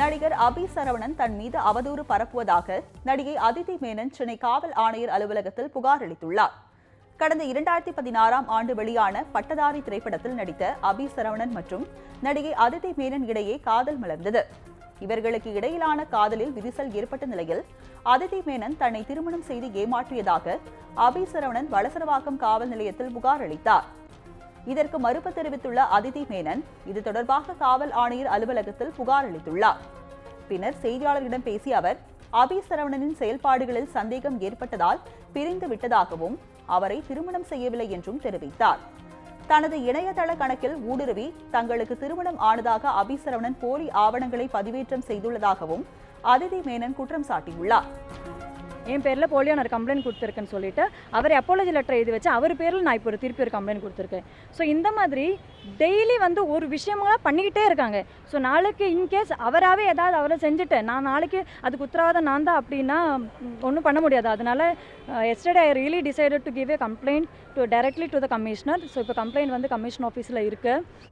நடிகர் அபி சரவணன் தன் மீது அவதூறு பரப்புவதாக நடிகை அதிதி மேனன் சென்னை காவல் ஆணையர் அலுவலகத்தில் புகார் அளித்துள்ளார். கடந்த இரண்டாயிரத்தி பதினாறாம் ஆண்டு வெளியான பட்டதாரி திரைப்படத்தில் நடித்த அபி சரவணன் மற்றும் நடிகை அதிதி மேனன் இடையே காதல் மலர்ந்தது. இவர்களுக்கு இடையிலான காதலில் விரிசல் ஏற்பட்ட நிலையில் அதிதி மேனன் தன்னை திருமணம் செய்து ஏமாற்றியதாக அபி சரவணன் வளசரவாக்கம் காவல் நிலையத்தில் புகார் அளித்தார். இதற்கு மறுப்பு தெரிவித்துள்ள அதிதி மேனன் இது தொடர்பாக காவல் ஆணையர் அலுவலகத்தில் புகார் அளித்துள்ளார். பின்னர் செய்தியாளர்களிடம் பேசிய அவர் அபி சரவணனின் செயல்பாடுகளில் சந்தேகம் ஏற்பட்டதால் பிரிந்து விட்டதாகவும் அவரை திருமணம் செய்யவில்லை என்றும் தெரிவித்தார். தனது இணையதள கணக்கில் ஊடுருவி தங்களுக்கு திருமணம் ஆனதாக அபி சரவணன் போலி ஆவணங்களை பதிவேற்றம் செய்துள்ளதாகவும் அதிதி மேனன் குற்றம் சாட்டியுள்ளார். என் பேரில் போலியோ நான் கம்ப்ளைண்ட் கொடுத்துருக்கேன்னு சொல்லிட்டு அவர் அப்பாலஜி லெட்டர் எழுதி வச்சு அவர் பேரில் நான் இப்போ ஒரு திருப்பி ஒரு கம்ப்ளைண்ட் கொடுத்துருக்கேன். ஸோ இந்த மாதிரி டெய்லி வந்து ஒரு விஷயங்களா பண்ணிக்கிட்டே இருக்காங்க. ஸோ நாளைக்கு இன்கேஸ் அவராகவே ஏதாவது அவரை செஞ்சுட்டேன் நான் நாளைக்கு அதுக்கு உத்தரவாதம் நான் தான் அப்படின்னா ஒன்றும் பண்ண முடியாது. அதனால yesterday I really decided to give a complaint to directly to the commissioner so இப்போ கம்ப்ளைண்ட் வந்து கமிஷன் ஆஃபீஸில் இருக்குது